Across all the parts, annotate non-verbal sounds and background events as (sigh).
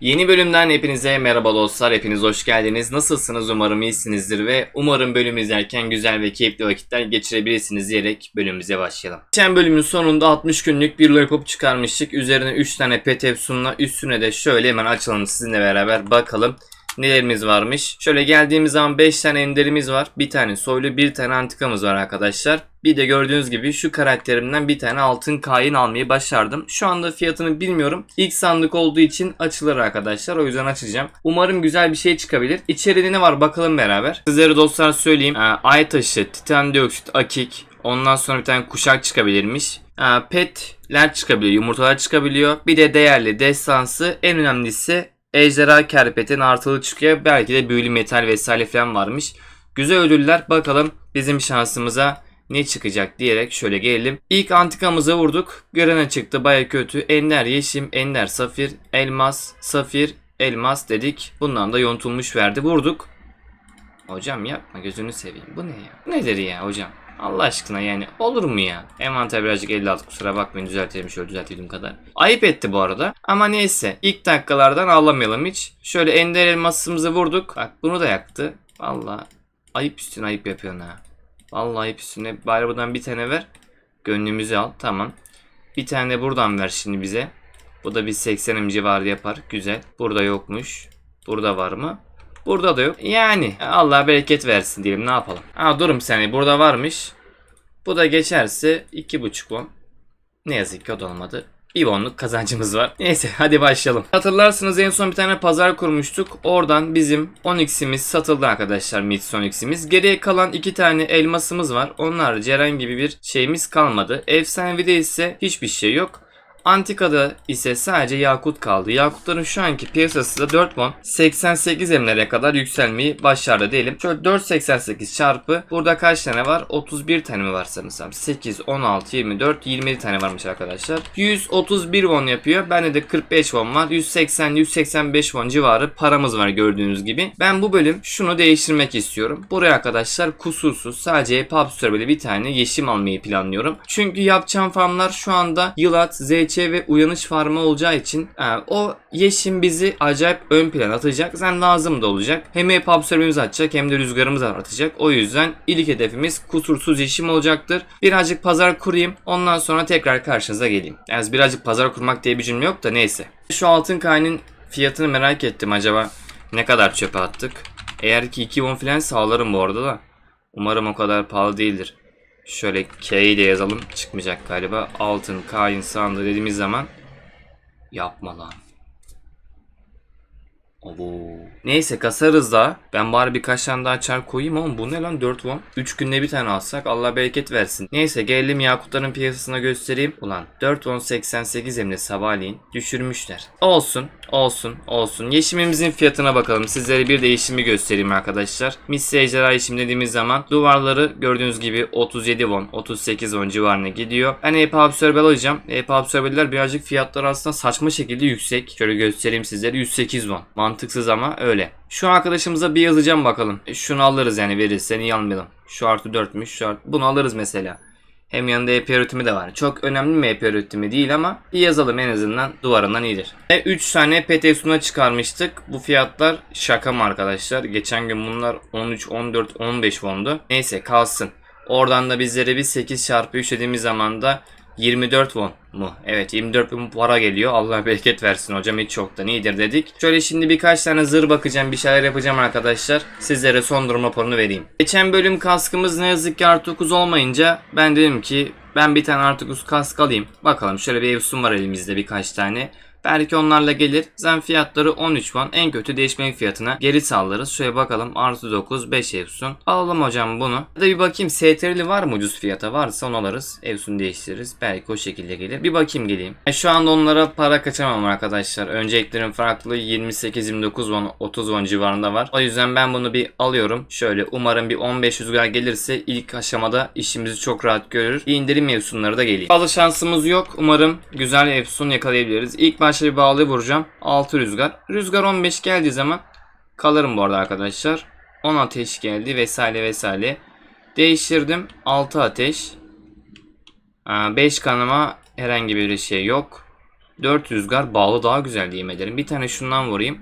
Yeni bölümden hepinize merhaba dostlar. Hepiniz hoş geldiniz. Nasılsınız? Umarım iyisinizdir ve umarım bölüm izlerken güzel ve keyifli vakitler geçirebilirsiniz diyerek bölümümüze başlayalım. Geçen bölümün sonunda 60 günlük bir lollipop çıkarmıştık. Üzerine 3 tane pet efsunla üstüne de şöyle hemen açalım sizinle beraber bakalım nelerimiz varmış. Şöyle geldiğimiz zaman 5 tane enderimiz var. Bir tane soylu bir tane antikamız var arkadaşlar. Bir de gördüğünüz gibi şu karakterimden bir tane altın kain almayı başardım. Şu anda fiyatını bilmiyorum. İlk sandık olduğu için açılır arkadaşlar. O yüzden açacağım. Umarım güzel bir şey çıkabilir. İçeride ne var bakalım beraber. Sizlere dostlar söyleyeyim. Ee, Ay taşı, titan dioksit, akik. Ondan sonra bir tane kuşak çıkabilirmiş. Ee, petler çıkabiliyor, yumurtalar çıkabiliyor. Bir de değerli destansı. En önemlisi ejderha kerpetin artılı çıkıyor. Belki de büyülü metal vesaire falan varmış. Güzel ödüller. Bakalım bizim şansımıza ne çıkacak diyerek şöyle gelelim. İlk antikamıza vurduk. Görene çıktı baya kötü. Ender yeşim, ender safir, elmas, safir, elmas dedik. Bundan da yontulmuş verdi. Vurduk. Hocam yapma gözünü seveyim. Bu ne ya? Nedir ya hocam? Allah aşkına yani olur mu ya? Envanter birazcık 56 kusura bakmayın düzeltelim şöyle düzeltebildiğim kadar. Ayıp etti bu arada. Ama neyse ilk dakikalardan ağlamayalım hiç. Şöyle ender elmasımızı vurduk. Bak bunu da yaktı. Valla ayıp üstüne ayıp yapıyorsun ha. Vallahi ayıp üstüne. Bari buradan bir tane ver. Gönlümüzü al. Tamam. Bir tane buradan ver şimdi bize. Bu da bir 80 civarı yapar. Güzel. Burada yokmuş. Burada var mı? Burada da yok. Yani Allah bereket versin diyelim ne yapalım. Ha durum seni burada varmış. Bu da geçerse 2.5 won. Ne yazık ki o da olmadı. Bir wonluk kazancımız var. (laughs) Neyse hadi başlayalım. Hatırlarsınız en son bir tane pazar kurmuştuk. Oradan bizim 10x'imiz satıldı arkadaşlar. Mid 10x'imiz. Geriye kalan iki tane elmasımız var. Onun harici herhangi bir şeyimiz kalmadı. Efsanevi'de ise hiçbir şey yok. Antika'da ise sadece Yakut kaldı. Yakutların şu anki piyasası da 4 won 88 emlere kadar yükselmeyi başardı diyelim. Şöyle 488 çarpı burada kaç tane var? 31 tane mi var sanırsam? 8, 16, 24, 27 tane varmış arkadaşlar. 131 won yapıyor. Bende de 45 won var. 180, 185 won civarı paramız var gördüğünüz gibi. Ben bu bölüm şunu değiştirmek istiyorum. Buraya arkadaşlar kusursuz sadece pub server'da bir tane yeşim almayı planlıyorum. Çünkü yapacağım farmlar şu anda Yılat, ZC ve uyanış farmı olacağı için e, o yeşim bizi acayip ön plan atacak. Zaten lazım da olacak. Hem pub server'ımız atacak hem de rüzgarımız artacak. O yüzden ilk hedefimiz kusursuz yeşim olacaktır. Birazcık pazar kurayım. Ondan sonra tekrar karşınıza geleyim. Yani birazcık pazar kurmak diye bir cümle yok da neyse. Şu altın kaynın fiyatını merak ettim acaba ne kadar çöpe attık. Eğer ki 2 won falan sağlarım bu arada da. Umarım o kadar pahalı değildir. Şöyle K ile yazalım. Çıkmayacak galiba. Altın, kain, sandığı dediğimiz zaman yapma lan. Abo. Neyse kasarız da. Ben bari birkaç tane daha çar koyayım ama bu ne lan 4 won. 3 günde bir tane alsak Allah bereket versin. Neyse gelelim yakutların piyasasına göstereyim. Ulan 4 won 88 emre sabahleyin düşürmüşler. Olsun olsun olsun. Yeşimimizin fiyatına bakalım. Sizlere bir değişimi göstereyim arkadaşlar. Misli ejderha yeşim dediğimiz zaman duvarları gördüğünüz gibi 37 won 38 won civarına gidiyor. Ben EP absorbel alacağım. EP absorbeller birazcık fiyatları aslında saçma şekilde yüksek. Şöyle göstereyim sizlere 108 won. Mantıksız ama öyle. Şu arkadaşımıza bir yazacağım bakalım. E, şunu alırız yani verirse niye almayalım. Şu artı 4'müş. Şu artı... Bunu alırız mesela. Hem yanında EP üretimi de var. Çok önemli mi EP üretimi değil ama bir yazalım en azından duvarından iyidir. Ve 3 tane PT suna çıkarmıştık. Bu fiyatlar şaka mı arkadaşlar? Geçen gün bunlar 13, 14, 15 fondu. Neyse kalsın. Oradan da bizlere bir 8 çarpı 3 dediğimiz zaman da 24 won mu? Evet 24 won para geliyor. Allah bereket versin hocam hiç çoktan iyidir dedik. Şöyle şimdi birkaç tane zır bakacağım bir şeyler yapacağım arkadaşlar. Sizlere son durum raporunu vereyim. Geçen bölüm kaskımız ne yazık ki artı 9 olmayınca ben dedim ki ben bir tane artı 9 kask alayım. Bakalım şöyle bir evsun var elimizde birkaç tane. Belki onlarla gelir. Zaten fiyatları 13 won. En kötü değişmelik fiyatına geri sağlarız. Şöyle bakalım. Artı 9 5 Evsun. Alalım hocam bunu. Ya da bir bakayım STR'li var mı ucuz fiyata? Varsa onu alırız. Evsun değiştiririz. Belki o şekilde gelir. Bir bakayım geleyim. E, şu anda onlara para kaçamam arkadaşlar. Önceliklerin farklı 28-29 won 30 won civarında var. O yüzden ben bunu bir alıyorum. Şöyle umarım bir 15 rüzgar gelirse ilk aşamada işimizi çok rahat görür. Bir indirim Evsunları da geleyim. Fazla şansımız yok. Umarım güzel Evsun yakalayabiliriz. İlk başta bir bağlı vuracağım. 6 rüzgar. Rüzgar 15 geldiği zaman kalırım bu arada arkadaşlar. 10 ateş geldi vesaire vesaire. Değiştirdim. 6 ateş. 5 kanama herhangi bir şey yok. 4 rüzgar bağlı daha güzel diye ederim. Bir tane şundan vurayım.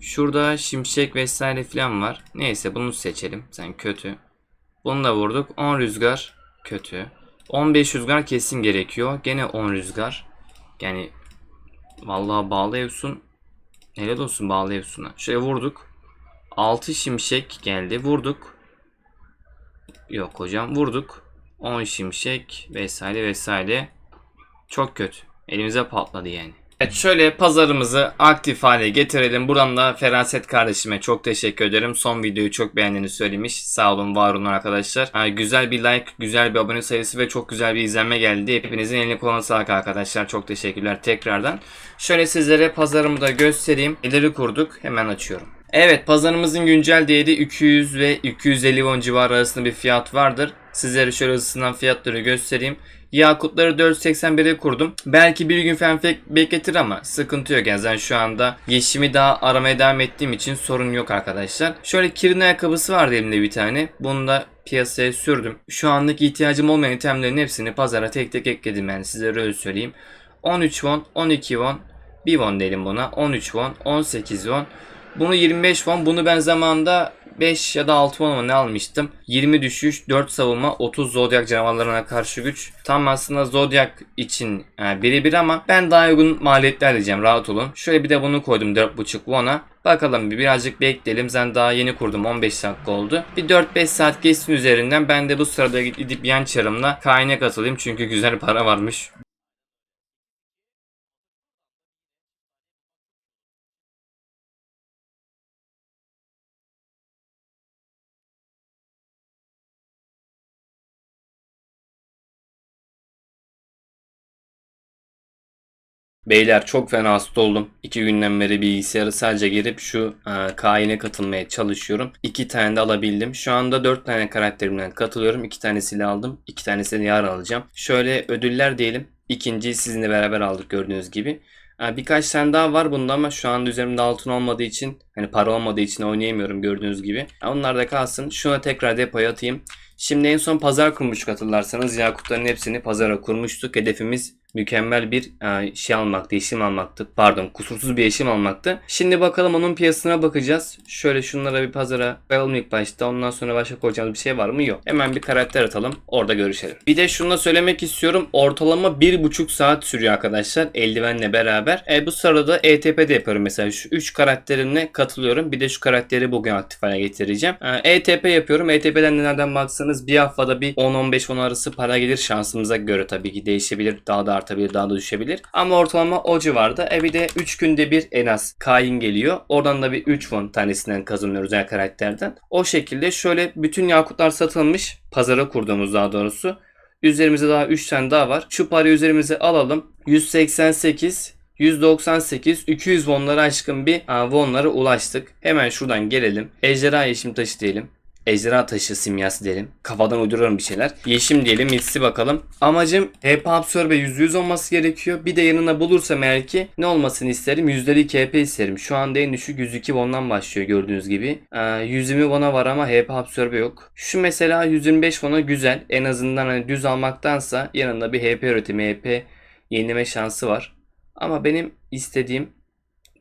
Şurada şimşek vesaire falan var. Neyse bunu seçelim. Sen kötü. Bunu da vurduk. 10 rüzgar kötü. 15 rüzgar kesin gerekiyor. Gene 10 rüzgar. Yani vallahi bağlı Evsun. Helal olsun bağlı Evsun'a. Şöyle vurduk. 6 şimşek geldi. Vurduk. Yok hocam vurduk. 10 şimşek vesaire vesaire. Çok kötü. Elimize patladı yani. Evet şöyle pazarımızı aktif hale getirelim. Buradan da Feraset kardeşime çok teşekkür ederim. Son videoyu çok beğendiğini söylemiş. Sağ olun var olun arkadaşlar. Ha, güzel bir like, güzel bir abone sayısı ve çok güzel bir izlenme geldi. Hepinizin eline koluna sağlık arkadaşlar. Çok teşekkürler tekrardan. Şöyle sizlere pazarımı da göstereyim. İleri kurduk. Hemen açıyorum. Evet pazarımızın güncel değeri 200 ve 250 won civarı arasında bir fiyat vardır. Sizlere şöyle hızlısından fiyatları göstereyim. Yakutları 481'e kurdum. Belki bir gün falan fek- bekletir ama sıkıntı yok. Yani ben şu anda yeşimi daha aramaya devam ettiğim için sorun yok arkadaşlar. Şöyle kirin ayakkabısı vardı elimde bir tane. Bunu da piyasaya sürdüm. Şu anlık ihtiyacım olmayan itemlerin hepsini pazara tek tek ekledim yani sizlere öyle söyleyeyim. 13 won, 12 won, 1 won diyelim buna. 13 won, 18 won. Bunu 25 won. Bunu ben zamanında 5 ya da 6 won mu ne almıştım. 20 düşüş, 4 savunma, 30 zodyak canavarlarına karşı güç. Tam aslında zodyak için yani birebir ama ben daha uygun maliyetler diyeceğim rahat olun. Şöyle bir de bunu koydum 4.5 won'a. Bakalım bir birazcık bekleyelim. Ben daha yeni kurdum 15 dakika oldu. Bir 4-5 saat geçsin üzerinden. Ben de bu sırada gidip yan çarımla kaine katılayım. Çünkü güzel para varmış. Beyler çok fena hasta oldum. İki günden beri bilgisayarı sadece girip şu e, kaine katılmaya çalışıyorum. İki tane de alabildim. Şu anda dört tane karakterimden katılıyorum. İki tanesini aldım. İki tanesini yarın alacağım. Şöyle ödüller diyelim. İkinciyi sizinle beraber aldık gördüğünüz gibi. E, birkaç tane daha var bunda ama şu anda üzerimde altın olmadığı için hani para olmadığı için oynayamıyorum gördüğünüz gibi. E, onlar da kalsın. Şuna tekrar depoya atayım. Şimdi en son pazar kurmuştuk hatırlarsanız. Yakutların hepsini pazara kurmuştuk. Hedefimiz mükemmel bir e, şey almaktı, yeşim almaktı. Pardon, kusursuz bir yeşim almaktı. Şimdi bakalım onun piyasasına bakacağız. Şöyle şunlara bir pazara koyalım ilk başta. Ondan sonra başka koyacağımız bir şey var mı? Yok. Hemen bir karakter atalım. Orada görüşelim. Bir de şunu da söylemek istiyorum. Ortalama 1,5 saat sürüyor arkadaşlar. Eldivenle beraber. E, bu sırada ETP'de yapıyorum mesela. Şu 3 karakterimle katılıyorum. Bir de şu karakteri bugün aktif hale getireceğim. E, ETP yapıyorum. ETP'den de nereden baksanız bir haftada bir 10-15 won arası para gelir. Şansımıza göre tabii ki değişebilir. Daha da artabilir, daha da düşebilir. Ama ortalama o civarda. E bir de 3 günde bir en az kain geliyor. Oradan da bir 3 won tanesinden kazanıyoruz her karakterden. O şekilde şöyle bütün yakutlar satılmış. Pazara kurduğumuz daha doğrusu. Üzerimizde daha 3 tane daha var. Şu parayı üzerimize alalım. 188 198 200 wonlara aşkın bir wonlara ulaştık. Hemen şuradan gelelim. Ejderha yeşim taşı diyelim. Ejderha taşı simyası diyelim. Kafadan uyduruyorum bir şeyler. Yeşim diyelim. Mitsi bakalım. Amacım HP absorbe %100 olması gerekiyor. Bir de yanına bulursam eğer ki ne olmasını isterim? Yüzdelik HP isterim. Şu anda en düşük 102 won'dan başlıyor gördüğünüz gibi. Ee, 120 won'a var ama HP absorbe yok. Şu mesela 125 won'a güzel. En azından hani düz almaktansa yanında bir HP üretimi, HP yenileme şansı var. Ama benim istediğim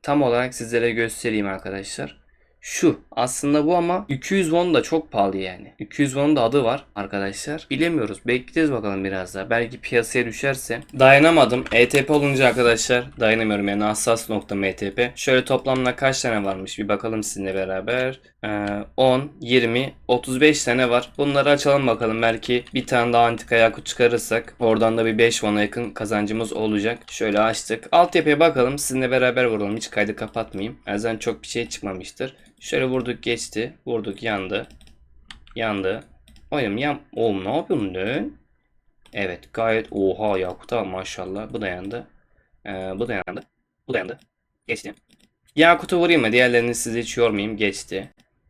tam olarak sizlere göstereyim arkadaşlar. Şu aslında bu ama 200 won da çok pahalı yani. 200 won da adı var arkadaşlar. Bilemiyoruz. Bekleyeceğiz bakalım biraz daha. Belki piyasaya düşerse. Dayanamadım. ETP olunca arkadaşlar dayanamıyorum yani hassas noktam ETP. Şöyle toplamda kaç tane varmış bir bakalım sizinle beraber. Ee, 10, 20, 35 tane var. Bunları açalım bakalım. Belki bir tane daha antika yakut çıkarırsak oradan da bir 5 won'a yakın kazancımız olacak. Şöyle açtık. Altyapıya bakalım. Sizinle beraber vuralım. Hiç kaydı kapatmayayım. Bazen çok bir şey çıkmamıştır. Şöyle vurduk geçti. Vurduk yandı. Yandı. Oğlum yan... Oğlum ne yapıyorsun lan? Evet gayet oha Yakut'a maşallah. Bu da yandı. Ee, bu da yandı. Bu da yandı. Geçti. Yakut'u vurayım mı? Diğerlerini size hiç yormayayım. Geçti.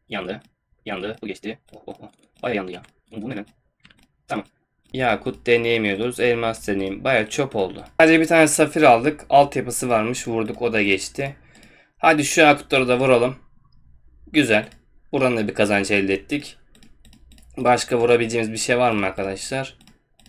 Yandı. Yandı. Bu geçti. Oh, oh, oh. Baya yandı ya. Bu ne lan? Tamam. Yakut deneyemiyoruz. Elmas deneyim. Baya çöp oldu. Sadece bir tane safir aldık. Altyapısı varmış. Vurduk. O da geçti. Hadi şu Yakutları da vuralım. Güzel. Buradan da bir kazanç elde ettik. Başka vurabileceğimiz bir şey var mı arkadaşlar?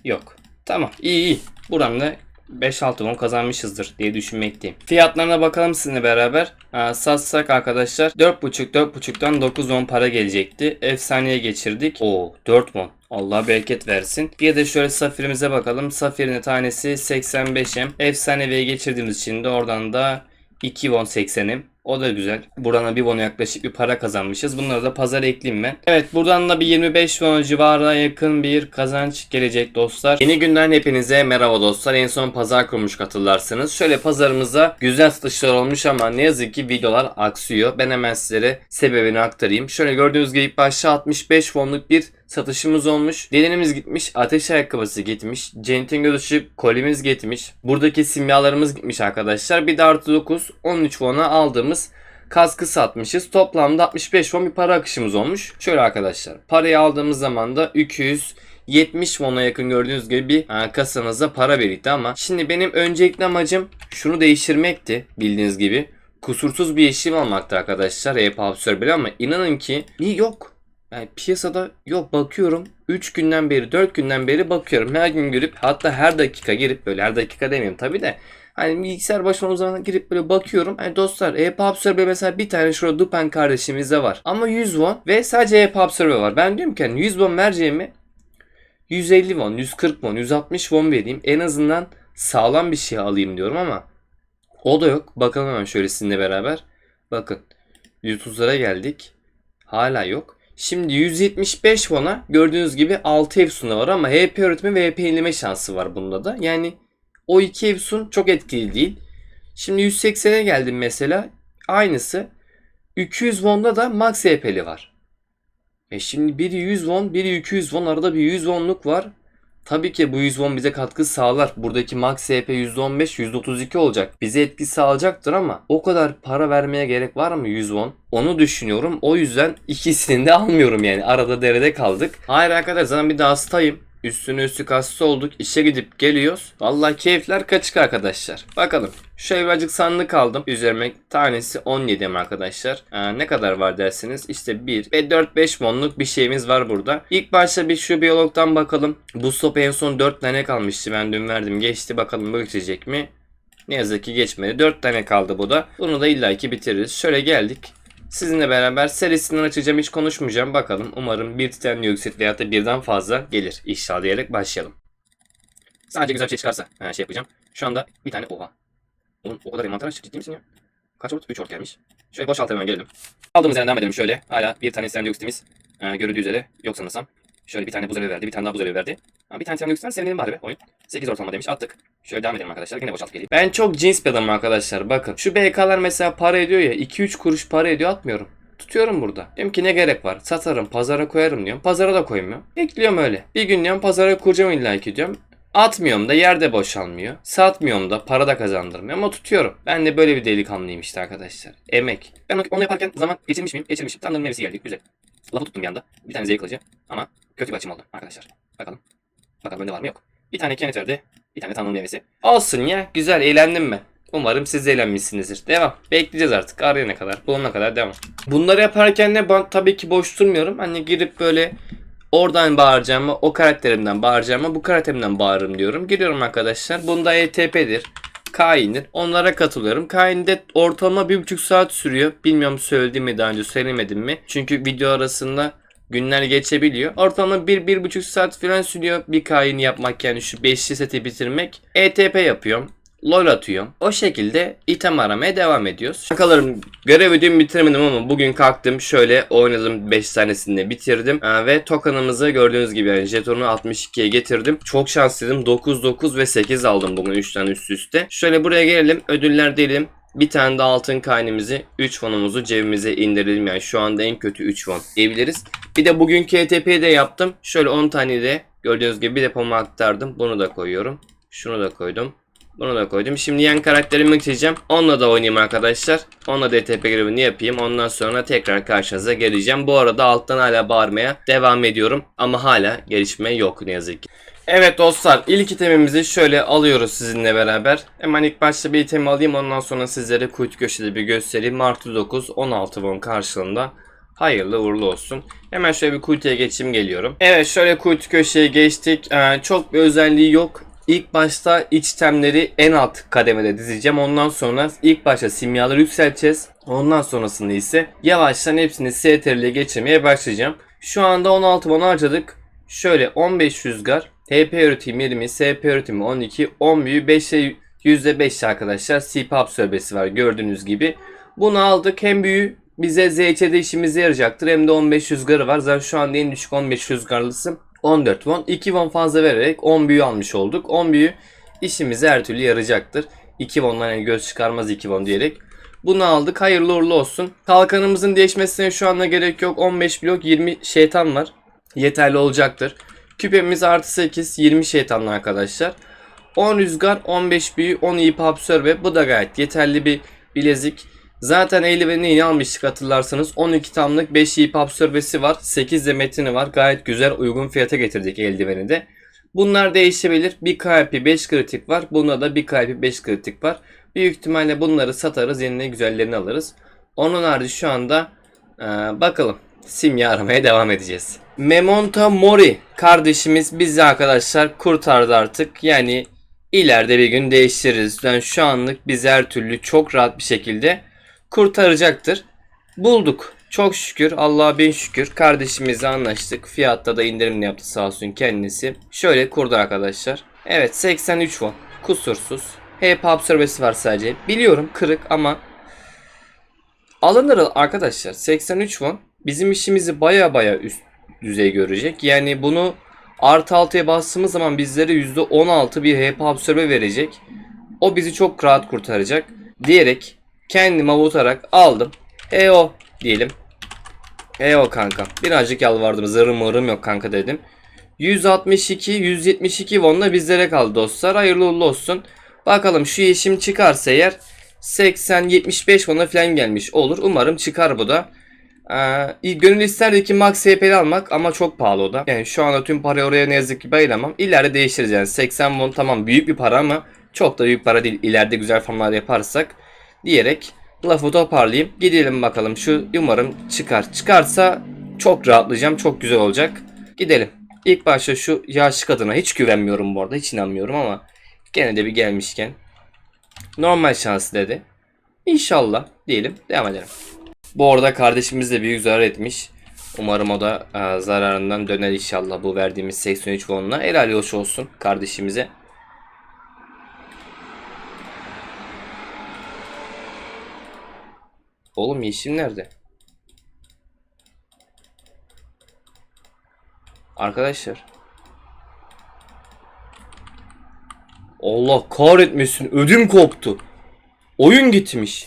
Yok. Tamam. İyi iyi. Buradan da 5-6 won kazanmışızdır diye düşünmekteyim. Fiyatlarına bakalım sizinle beraber. Satsak arkadaşlar 4.5-4.5'tan 9 won para gelecekti. Efsaneye geçirdik. Oo 4 won. Allah bereket versin. Bir de şöyle safirimize bakalım. Safirin tanesi 85M. Efsaneveye geçirdiğimiz için de oradan da 2 won 80'im. O da güzel. Buradan da 1 won yaklaşık bir para kazanmışız. Bunları da pazara ekleyeyim ben. Evet buradan da bir 25 won civarına yakın bir kazanç gelecek dostlar. Yeni günden hepinize merhaba dostlar. En son pazar kurmuş hatırlarsınız. Şöyle pazarımızda güzel satışlar olmuş ama ne yazık ki videolar aksıyor. Ben hemen sizlere sebebini aktarayım. Şöyle gördüğünüz gibi başta 65 wonluk bir satışımız olmuş. Dedenimiz gitmiş. Ateş ayakkabısı gitmiş. Centin gözü kolimiz gitmiş. Buradaki simyalarımız gitmiş arkadaşlar. Bir de artı 9 13 won'a aldığımız kaskı satmışız. Toplamda 65 won bir para akışımız olmuş. Şöyle arkadaşlar. Parayı aldığımız zaman da 200 70 won'a yakın gördüğünüz gibi bir kasamıza para birikti ama şimdi benim öncelikli amacım şunu değiştirmekti bildiğiniz gibi. Kusursuz bir işim almaktı arkadaşlar. E-Pub ama inanın ki iyi yok. Yani piyasada yok bakıyorum 3 günden beri 4 günden beri bakıyorum her gün girip hatta her dakika girip böyle her dakika demeyeyim tabi de Hani bilgisayar başına o zaman girip böyle bakıyorum. Hani dostlar e-pub server mesela bir tane şurada Dupen kardeşimizde var. Ama 100 won ve sadece e-pub server var. Ben diyorum ki hani 100 won vereceğimi 150 won, 140 won, 160 won vereyim. En azından sağlam bir şey alayım diyorum ama o da yok. Bakalım hemen şöyle sizinle beraber. Bakın 130'lara geldik. Hala yok. Şimdi 175 won'a gördüğünüz gibi 6 Efsun'da var ama HP öğretimi ve HP yenileme şansı var bunda da. Yani o iki Efsun çok etkili değil. Şimdi 180'e geldim mesela. Aynısı. 200 won'da da max HP'li var. E şimdi biri 100 won, biri 200 won. Arada bir 100 won'luk var. Tabii ki bu 100 won bize katkı sağlar. Buradaki max HP %15, %32 olacak. Bize etki sağlayacaktır ama o kadar para vermeye gerek var mı 100 won? Onu düşünüyorum. O yüzden ikisini de almıyorum yani. Arada derede kaldık. Hayır arkadaşlar zaten bir de hastayım. Üstüne üstlük hasta olduk. İşe gidip geliyoruz. Vallahi keyifler kaçık arkadaşlar. Bakalım. Şöyle birazcık sandık aldım. Üzerime tanesi 17 arkadaşlar. Ee, ne kadar var dersiniz? İşte 1 ve 4-5 monluk bir şeyimiz var burada. İlk başta bir şu biyologdan bakalım. Bu stop en son 4 tane kalmıştı. Ben dün verdim. Geçti bakalım bu geçecek mi? Ne yazık ki geçmedi. 4 tane kaldı bu da. Bunu da illaki bitiririz. Şöyle geldik. Sizinle beraber serisinden açacağım hiç konuşmayacağım bakalım. Umarım bir titan dioksit veya da birden fazla gelir inşallah diyerek başlayalım. Sadece güzel şey çıkarsa ha, şey yapacağım. Şu anda bir tane oha. Oğlum o kadar envanter açtık ciddi misin ya? Kaç ort? 3 ort gelmiş. Şöyle boşalt hemen gelelim. Aldığımız yerden devam edelim şöyle. Hala bir tane titan dioksitimiz e, görüldüğü üzere yok sanırsam. Şöyle bir tane buz alevi verdi. Bir tane daha buz alevi verdi. Ha, bir tane dioksit var. Sevinelim bari be oyun. 8 ortalama demiş. Attık. Şöyle devam edelim arkadaşlar. Yine boşalt geleyim. Ben çok cins bir adamım arkadaşlar. Bakın. Şu BK'lar mesela para ediyor ya. 2-3 kuruş para ediyor atmıyorum. Tutuyorum burada. Diyorum ki ne gerek var? Satarım, pazara koyarım diyorum. Pazara da koymuyorum. Bekliyorum öyle. Bir gün diyorum pazara kuracağım illa ki diyorum. Atmıyorum da yerde boşalmıyor. Satmıyorum da para da kazandırmıyor ama tutuyorum. Ben de böyle bir delikanlıyım işte arkadaşlar. Emek. Ben onu yaparken zaman geçirmiş miyim? Geçirmişim. Tanrı'nın mevsi geldi. Güzel. Lafı tuttum bir anda. Bir tane zevk alıcı ama kötü bir açım oldu arkadaşlar. Bakalım. Bakalım bende var mı yok. Bir tane kenet verdi. Bir tane Tanrı'nın meyvesi. Olsun ya. Güzel eğlendim ben. Umarım siz de eğlenmişsinizdir. Devam. Bekleyeceğiz artık. Arayana kadar. Bulana kadar devam. Bunları yaparken de ben tabii ki boş durmuyorum. Hani girip böyle oradan bağıracağımı, o karakterimden bağıracağımı bu karakterimden bağırırım diyorum. Giriyorum arkadaşlar. Bunda ETP'dir. Kain'dir. Onlara katılıyorum. Kain'de ortalama bir buçuk saat sürüyor. Bilmiyorum söyledim mi daha önce söylemedim mi. Çünkü video arasında günler geçebiliyor. Ortalama 1-1,5 saat falan sürüyor bir kain yapmak yani şu 5'li seti bitirmek. ETP yapıyorum. LOL atıyorum. O şekilde item aramaya devam ediyoruz. Bakalım görev ödümü bitiremedim ama bugün kalktım şöyle oynadım 5 tanesini bitirdim. Ee, ve tokenımızı gördüğünüz gibi yani jetonu 62'ye getirdim. Çok şanslıydım. 9, 9 ve 8 aldım bugün 3 tane üst üste. Şöyle buraya gelelim. Ödüller diyelim. Bir tane de altın kaynımızı 3 fonumuzu cebimize indirelim. Yani şu anda en kötü 3 fon diyebiliriz. Bir de bugünkü ETP'yi de yaptım. Şöyle 10 tane de gördüğünüz gibi bir depoma aktardım. Bunu da koyuyorum. Şunu da koydum. Bunu da koydum. Şimdi yan karakterimi geçeceğim. Onunla da oynayayım arkadaşlar. Onunla da ETP görevini yapayım. Ondan sonra tekrar karşınıza geleceğim. Bu arada alttan hala bağırmaya devam ediyorum. Ama hala gelişme yok ne yazık ki. Evet dostlar ilk itemimizi şöyle alıyoruz sizinle beraber. Hemen ilk başta bir item alayım ondan sonra sizlere kuytu köşede bir göstereyim. Martı 9 16 won karşılığında. Hayırlı uğurlu olsun. Hemen şöyle bir kuytuya geçeyim geliyorum. Evet şöyle kuytu köşeye geçtik. Ee, çok bir özelliği yok. İlk başta iç temleri en alt kademede dizeceğim. Ondan sonra ilk başta simyaları yükselteceğiz. Ondan sonrasında ise yavaştan hepsini STR'le geçirmeye başlayacağım. Şu anda 16 bon harcadık. Şöyle 15 rüzgar, HP üretimi 20, SP üretimi 12, 10 büyü 5'e %5 arkadaşlar. CP absorbesi var gördüğünüz gibi. Bunu aldık. Hem büyü bize ZC'de işimize yarayacaktır. Hem de 15 rüzgarı var. Zaten şu anda en düşük 15 rüzgarlısı 14 won. 2 won fazla vererek 10 büyü almış olduk. 10 büyü işimize her türlü yarayacaktır. 2 won'dan yani göz çıkarmaz 2 won diyerek. Bunu aldık. Hayırlı uğurlu olsun. Kalkanımızın değişmesine şu anda gerek yok. 15 blok 20 şeytan var. Yeterli olacaktır. Küpemiz artı 8 20 şeytanlı arkadaşlar. 10 rüzgar 15 büyü 10 ip absorbe. Bu da gayet yeterli bir bilezik. Zaten eldiveni yeni almıştık hatırlarsanız. 12 tamlık 5 ip absorbesi var. 8 de metini var. Gayet güzel uygun fiyata getirdik eldiveni de. Bunlar değişebilir. Bir KP 5 kritik var. Bunda da bir KP 5 kritik var. Büyük ihtimalle bunları satarız. Yerine güzellerini alırız. Onun harici şu anda ee, bakalım. Simya aramaya devam edeceğiz. Memonta Mori kardeşimiz bizi arkadaşlar kurtardı artık. Yani ileride bir gün değiştiririz. Yani şu anlık bizi her türlü çok rahat bir şekilde kurtaracaktır. Bulduk. Çok şükür Allah'a bin şükür kardeşimizle anlaştık. Fiyatta da indirim yaptı sağ olsun kendisi. Şöyle kurdu arkadaşlar. Evet 83 won. Kusursuz. HP absorbesi var sadece. Biliyorum kırık ama alınır arkadaşlar. 83 won bizim işimizi baya baya üst düzey görecek. Yani bunu artı 6'ya bastığımız zaman bizlere %16 bir HP absorbe verecek. O bizi çok rahat kurtaracak. Diyerek kendimi avutarak aldım. EO diyelim. EO kanka. Birazcık yalvardım. Zırhım mırım yok kanka dedim. 162, 172 wonla bizlere kaldı dostlar. Hayırlı uğurlu olsun. Bakalım şu yeşim çıkarsa eğer 80-75 won'a falan gelmiş olur. Umarım çıkar bu da. Ee, gönül isterdi ki max HP'li almak ama çok pahalı o da. Yani şu anda tüm parayı oraya ne yazık ki bayılamam. İleride değiştireceğiz yani 80 won tamam büyük bir para ama çok da büyük para değil. İleride güzel farmlar yaparsak diyerek lafı toparlayayım. Gidelim bakalım şu umarım çıkar. Çıkarsa çok rahatlayacağım. Çok güzel olacak. Gidelim. İlk başta şu yaşlı kadına hiç güvenmiyorum bu arada. Hiç inanmıyorum ama gene de bir gelmişken. Normal şans dedi. İnşallah diyelim. Devam edelim. Bu arada kardeşimiz de büyük zarar etmiş. Umarım o da e, zararından döner inşallah bu verdiğimiz 83 won'la. Helal hoş olsun kardeşimize. Oğlum yeşil nerede? Arkadaşlar. Allah kahretmesin ödüm koptu. Oyun gitmiş.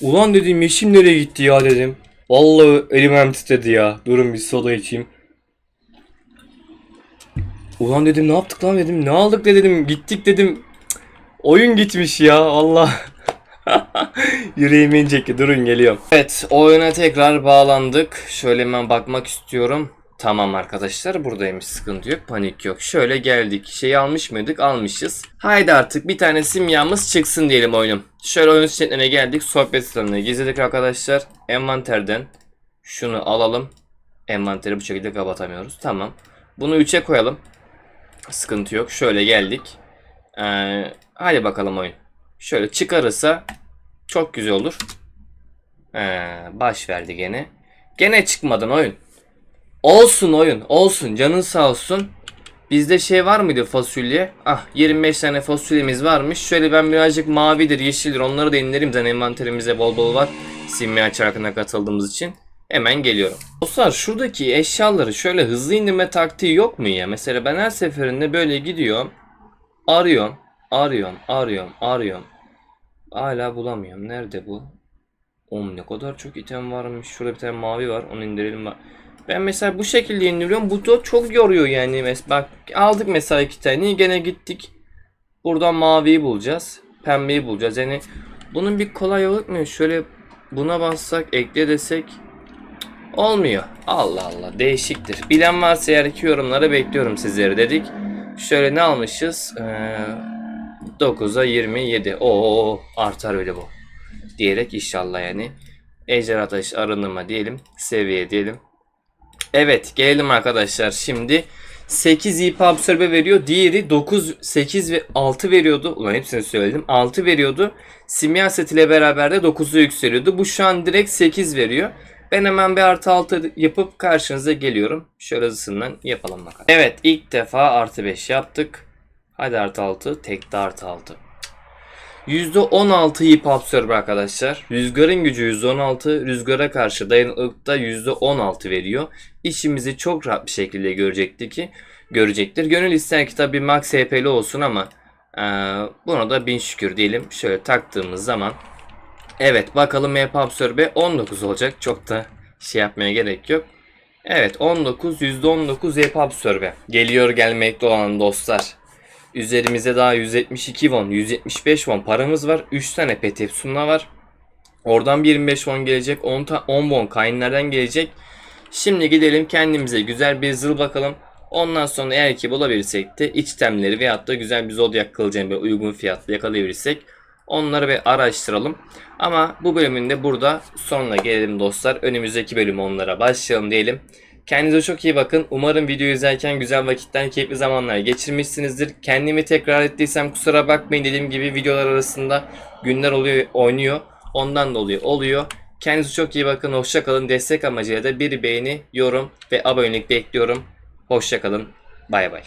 Ulan dedim yeşim nereye gitti ya dedim. Vallahi elim hem titredi ya. Durun bir soda içeyim. Ulan dedim ne yaptık lan dedim. Ne aldık de dedim. Gittik dedim. Oyun gitmiş ya Allah. (laughs) Yüreğime inecek durun geliyorum. Evet oyuna tekrar bağlandık. Şöyle hemen bakmak istiyorum. Tamam arkadaşlar buradaymış sıkıntı yok panik yok. Şöyle geldik şeyi almış mıydık almışız. Haydi artık bir tane simyamız çıksın diyelim oyunum. Şöyle oyun seçeneklerine geldik sohbet sıralarını gizledik arkadaşlar. Envanterden şunu alalım. Envanteri bu şekilde kapatamıyoruz. Tamam. Bunu 3'e koyalım. Sıkıntı yok. Şöyle geldik. Ee, hadi bakalım oyun. Şöyle çıkarırsa çok güzel olur. Ee, baş verdi gene. Gene çıkmadın oyun. Olsun oyun. Olsun. Canın sağ olsun. Bizde şey var mıydı fasulye? Ah 25 tane fasulyemiz varmış. Şöyle ben birazcık mavidir, yeşildir onları da indirim. Zaten envanterimize bol bol var. Simya çarkına katıldığımız için. Hemen geliyorum. Dostlar şuradaki eşyaları şöyle hızlı indirme taktiği yok mu ya? Mesela ben her seferinde böyle gidiyorum. Arıyorum. Arıyorum. Arıyorum. Arıyorum. Hala bulamıyorum. Nerede bu? Oğlum ne kadar çok item varmış. Şurada bir tane mavi var. Onu indirelim. Ben mesela bu şekilde indiriyorum. Bu da çok yoruyor yani. Mes bak aldık mesela iki tane. Gene gittik. Buradan maviyi bulacağız. Pembeyi bulacağız. Yani bunun bir kolay yolu mu? Şöyle buna bassak ekle desek olmuyor. Allah Allah değişiktir. Bilen varsa eğer iki yorumlara bekliyorum sizleri dedik. Şöyle ne almışız? Ee, 9'a 27. Oo artar bile bu. Diyerek inşallah yani. Ejder Ateş arınırma diyelim. Seviye diyelim. Evet gelelim arkadaşlar şimdi 8 IP absorbe veriyor. Diğeri 9, 8 ve 6 veriyordu. Ulan hepsini söyledim. 6 veriyordu. Simya set ile beraber de 9'u yükseliyordu. Bu şu an direkt 8 veriyor. Ben hemen bir artı 6 yapıp karşınıza geliyorum. Şöyle hızlısından yapalım bakalım. Evet ilk defa artı 5 yaptık. Hadi artı 6. Tek de artı 6. %16 ip absorbe arkadaşlar. Rüzgarın gücü %16, rüzgara karşı dayanıklılıkta %16 veriyor. İşimizi çok rahat bir şekilde görecektir ki görecektir. Gönül ister ki tabi max HP'li olsun ama eee buna da bin şükür diyelim. Şöyle taktığımız zaman evet bakalım HP absorbe 19 olacak. Çok da şey yapmaya gerek yok. Evet 19 %19 HP absorbe. Geliyor gelmekte olan dostlar. Üzerimizde daha 172 won, 175 won paramız var. 3 tane petepsunla var. Oradan bir 25 won gelecek. 10, ta- 10 won kainlerden gelecek. Şimdi gidelim kendimize güzel bir zıl bakalım. Ondan sonra eğer ki bulabilirsek de iç temleri veyahut da güzel bir zodyak kılıcını böyle uygun fiyatlı yakalayabilirsek onları bir araştıralım. Ama bu bölümün de burada sonuna gelelim dostlar. Önümüzdeki bölüm onlara başlayalım diyelim. Kendinize çok iyi bakın. Umarım video izlerken güzel vakitler, keyifli zamanlar geçirmişsinizdir. Kendimi tekrar ettiysem kusura bakmayın. Dediğim gibi videolar arasında günler oluyor, oynuyor. Ondan dolayı oluyor. Kendinize çok iyi bakın. Hoşça kalın. Destek amacıyla da bir beğeni, yorum ve abonelik bekliyorum. Hoşça kalın. Bay bay.